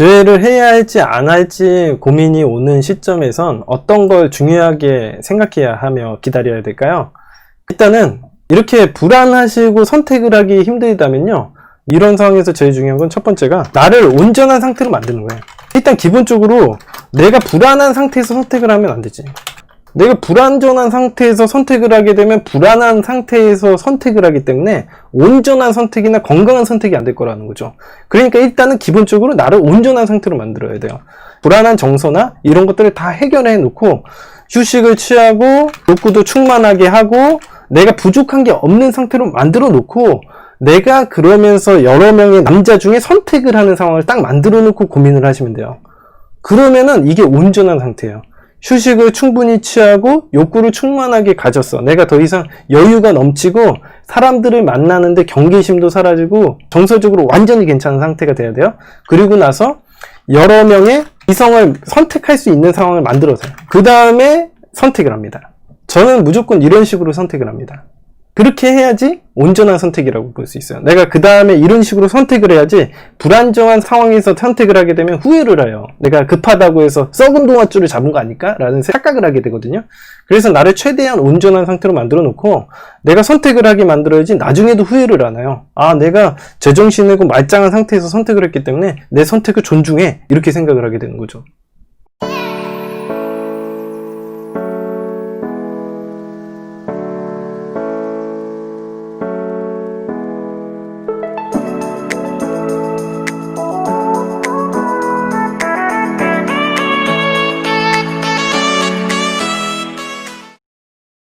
주회를 해야 할지 안 할지 고민이 오는 시점에선 어떤 걸 중요하게 생각해야 하며 기다려야 될까요? 일단은 이렇게 불안하시고 선택을 하기 힘들다면요. 이런 상황에서 제일 중요한 건 첫 번째가 나를 온전한 상태로 만드는 거예요. 일단 기본적으로 내가 불안한 상태에서 선택을 하면 안 되지. 내가 불안전한 상태에서 선택을 하게 되면 불안한 상태에서 선택을 하기 때문에 온전한 선택이나 건강한 선택이 안 될 거라는 거죠. 그러니까 일단은 기본적으로 나를 온전한 상태로 만들어야 돼요. 불안한 정서나 이런 것들을 다 해결해 놓고 휴식을 취하고 욕구도 충만하게 하고 내가 부족한 게 없는 상태로 만들어 놓고 내가 그러면서 여러 명의 남자 중에 선택을 하는 상황을 딱 만들어 놓고 고민을 하시면 돼요. 그러면은 이게 온전한 상태예요. 휴식을 충분히 취하고 욕구를 충만하게 가졌어. 내가 더 이상 여유가 넘치고 사람들을 만나는데 경계심도 사라지고 정서적으로 완전히 괜찮은 상태가 돼야 돼요. 그리고 나서 여러 명의 이성을 선택할 수 있는 상황을 만들어서요. 그 다음에 선택을 합니다. 저는 무조건 이런 식으로 선택을 합니다. 그렇게 해야지 온전한 선택이라고 볼 수 있어요. 내가 그 다음에 이런 식으로 선택을 해야지 불안정한 상황에서 선택을 하게 되면 후회를 해요. 내가 급하다고 해서 썩은 동아줄을 잡은 거 아닐까? 라는 착각을 하게 되거든요. 그래서 나를 최대한 온전한 상태로 만들어 놓고 내가 선택을 하게 만들어야지 나중에도 후회를 안 해요. 아, 내가 제정신이고 말짱한 상태에서 선택을 했기 때문에 내 선택을 존중해. 이렇게 생각을 하게 되는 거죠.